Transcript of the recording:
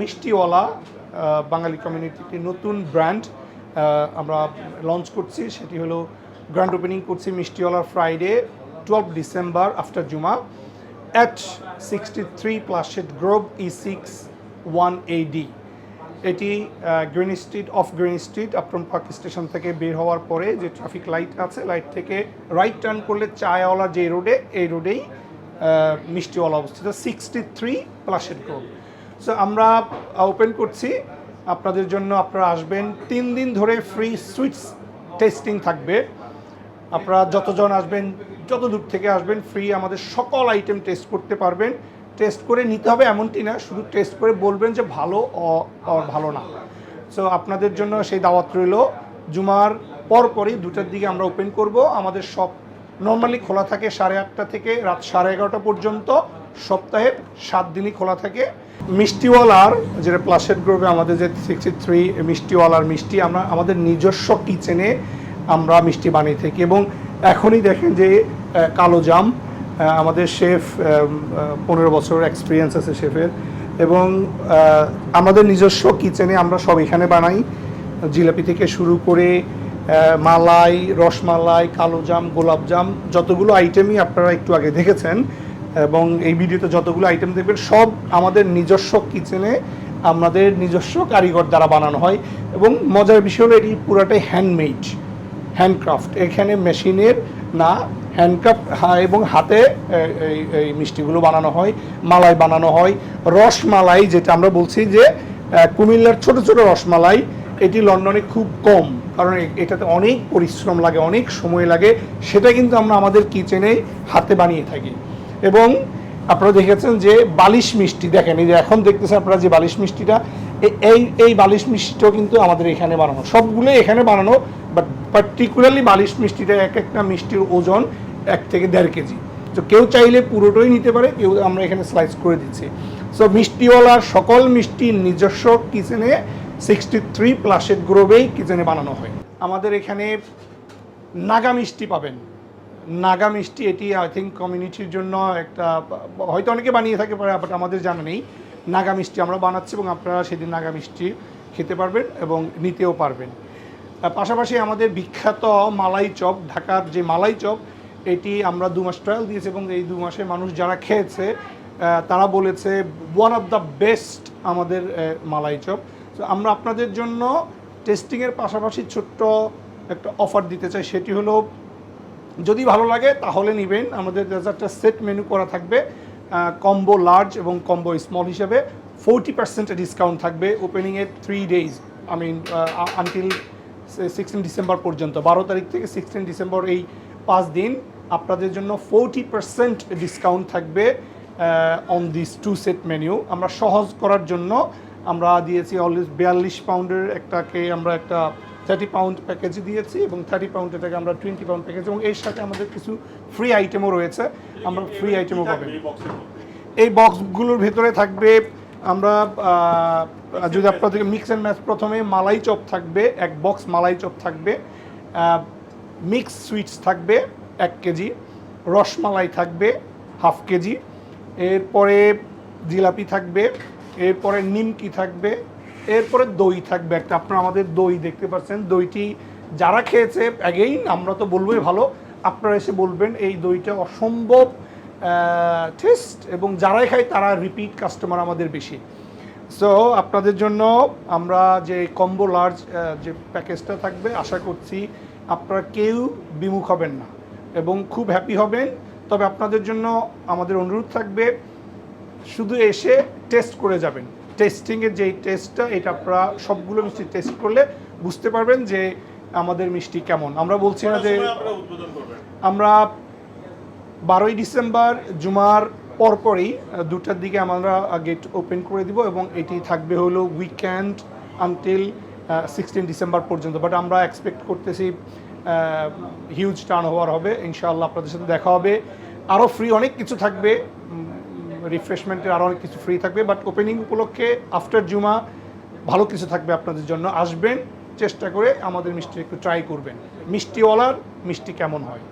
মিষ্টিওয়ালা বাঙালি কমিউনিটিতে নতুন ব্র্যান্ড আমরা লঞ্চ করছি। সেটি হলো গ্র্যান্ড ওপেনিং করছি Mishtiwala Friday twelve December after জুমা at sixty three Plashet Grove E six one A D এটি Green Street off Green Street Upton Park station থেকে বের হওয়ার পরে যে ট্রাফিক লাইট আছে লাইট থেকে রাইট টার্ন করলে চায়ওয়ালা যে রোডে এই রোডেই মিষ্টিওয়ালা অবস্থিত sixty three Plashet Grove so আমরা ওপেন করছি। আপনাদের জন্য আপনারা আসবেন। তিন দিন ধরে ফ্রি সুইটস টেস্টিং থাকবে। আপনারা যতজন আসবেন, যত দূর থেকে আসবেন ফ্রি আমাদের সকল আইটেম টেস্ট করতে পারবেন। টেস্ট করে নিতে হবে এমনটি না, শুধু টেস্ট করে বলবেন যে ভালো ভালো না। সো আপনাদের জন্য সেই দাওয়াত রইল। জুমার পরপরই দুটার দিকে আমরা ওপেন করব। আমাদের সব নর্মালি খোলা থাকে সাড়ে আটটা থেকে রাত সাড়ে এগারোটা পর্যন্ত। সপ্তাহে সাত দিনই খোলা থাকে। মিষ্টিওয়ালার, যেটা প্লাসেট গ্রুপে আমাদের যে সিক্সটি থ্রি মিষ্টিওয়ালার মিষ্টি আমরা, আমাদের নিজস্ব কিচেনে আমরা মিষ্টি বানিয়ে থাকি। এবং এখনই দেখেন যে কালো জাম আমাদের শেফ পনেরো বছরের এক্সপিরিয়েন্স আছে শেফের। এবং আমাদের নিজস্ব কিচেনে আমরা সব এখানে বানাই। জিলাপি থেকে শুরু করে মালাই, রসমালাই কালোজাম গোলাপজাম যতগুলো আইটেমই আপনারা একটু আগে দেখেছেন এবং এই ভিডিওতে যতগুলো আইটেম দেখবেন, সব আমাদের নিজস্ব কিচেনে আমাদের নিজস্ব কারিগর দ্বারা বানানো হয় এবং মজার বিষয় হলো, এটি পুরাটাই হ্যান্ডমেড হ্যান্ডক্রাফট এখানে মেশিনের না হ্যান্ডক্রাফট এবং হাতে এই মিষ্টিগুলো বানানো হয়, মালাই বানানো হয়। রসমালাই, যেটা আমরা বলছি যে কুমিল্লার ছোট ছোট রসমালাই, এটি লন্ডনে খুব কম, কারণ এটাতে অনেক পরিশ্রম লাগে, অনেক সময় লাগে। সেটা কিন্তু আমরা আমাদের কিচেনে হাতে বানিয়ে থাকি। এবং আপনারা দেখেছেন যে বালিশ মিষ্টি দেখেন, এই যে এখন দেখতেছেন আপনারা যে বালিশ মিষ্টিটা এই এই বালিশ মিষ্টিটাও কিন্তু আমাদের এখানে বানানো। সবগুলোই এখানে বানানো বাট পার্টিকুলারলি বালিশ মিষ্টিটা এক একটা মিষ্টির ওজন এক থেকে দেড় কেজি। তো কেউ চাইলে পুরোটাই নিতে পারে, কেউ আমরা এখানে স্লাইস করে দিচ্ছি। সো মিষ্টিওয়ালার সকল মিষ্টি নিজস্ব কিচেনে সিক্সটি থ্রি প্লাসের গ্রোভেই কিচেনে বানানো হয়। আমাদের এখানে নাগা মিষ্টি পাবেন। নাগা মিষ্টি, এটি আই থিঙ্ক কমিউনিটির জন্য একটা, হয়তো অনেকে বানিয়ে থাকে পারে বাট আমাদের জানা নেই। নাগা মিষ্টি আমরা বানাচ্ছি এবং আপনারা সেদিন নাগা মিষ্টি খেতে পারবেন এবং নিতেও পারবেন। পাশাপাশি আমাদের বিখ্যাত মালাই চপ, ঢাকার যে মালাই চপ, এটি আমরা দু মাস ট্রায়াল দিয়েছি এবং এই দু মাসে মানুষ যারা খেয়েছে তারা বলেছে ওয়ান অফ দ্য বেস্ট আমাদের মালাই চপ। তো আমরা আপনাদের জন্য টেস্টিংয়ের পাশাপাশি ছোট্ট একটা অফার দিতে চাই, সেটি হলো যদি ভালো লাগে, তাহলে নেবেন। আমাদের একটা সেট মেনু করা থাকবে কম্বো লার্জ এবং কম্বো স্মল হিসেবে। ফোরটি পার্সেন্ট ডিসকাউন্ট থাকবে ওপেনিংয়ের three days I mean until sixteen December পর্যন্ত। বারো তারিখ থেকে সিক্সটিন ডিসেম্বর এই পাঁচ দিন। আপনাদের জন্য ফোরটি পার্সেন্ট ডিসকাউন্ট থাকবে on this two set menu আমরা সহজ করার জন্য আমরা দিয়েছি অলওয়েজ বিয়াল্লিশ পাউন্ডের একটাকে আমরা একটা থার্টি পাউন্ড প্যাকেজ দিয়েছি এবং থার্টি পাউন্ড এটাকে আমরা টোয়েন্টি পাউন্ড প্যাকেজ এবং এর সাথে আমাদের কিছু ফ্রি আইটেমও রয়েছে। আমরা ফ্রি আইটেমও পাবেন এই বক্সগুলোর ভেতরে থাকবে আমরা যদি আপনাদেরকে মিক্স অ্যান্ড ম্যাচ প্রথমে মালাই চপ থাকবে, এক বক্স মালাই চপ থাকবে মিক্স সুইটস থাকবে, এক কেজি রসমালাই থাকবে, হাফ কেজি, এরপরে জিলাপি থাকবে, এরপরে নিমকি থাকবে এরপরে দই থাকবে একটা। আপনারা আমাদের দই দেখতে পাচ্ছেন। দইটি যারা খেয়েছে অ্যাগেইন আমরা তো বলবোই ভালো, আপনারা এসে বলবেন এই দইটা অসম্ভব টেস্ট এবং যারাই খায় তারা রিপিট কাস্টমার আমাদের বেশি। সো আপনাদের জন্য আমরা যে কম্বো লার্জ যে প্যাকেজটা থাকবে, আশা করছি আপনারা কেউ বিমুখ হবেন না এবং খুব হ্যাপি হবেন। তবে আপনাদের জন্য আমাদের অনুরোধ থাকবে, শুধু এসে টেস্ট করে যাবেন। টেস্টিংয়ের যেই টেস্টটা এটা আপনারা সবগুলো মিষ্টি টেস্ট করলে বুঝতে পারবেন যে আমাদের মিষ্টি কেমন। আমরা বলছি না যে আমরা বারোই ডিসেম্বর জুমার পরপরই দুটার দিকে আমরা গেট ওপেন করে দিব এবং এটি থাকবে হলো উইকেন্ড আনটিল সিক্সটিন ডিসেম্বর পর্যন্ত। বাট আমরা এক্সপেক্ট করতেছি হিউজ টার্ন ওভার হবে। ইনশাআল্লাহ আপনাদের সাথে দেখা হবে। আরও ফ্রি অনেক কিছু থাকবে। রিফ্রেশমেন্টের আরও অনেক কিছু ফ্রি থাকবে বাট ওপেনিং উপলক্ষে আফটার জুমা ভালো কিছু থাকবে আপনাদের জন্য। আসবেন, চেষ্টা করে আমাদের মিষ্টি একটু ট্রাই করবেন। মিষ্টিওয়ালার মিষ্টি কেমন হয়?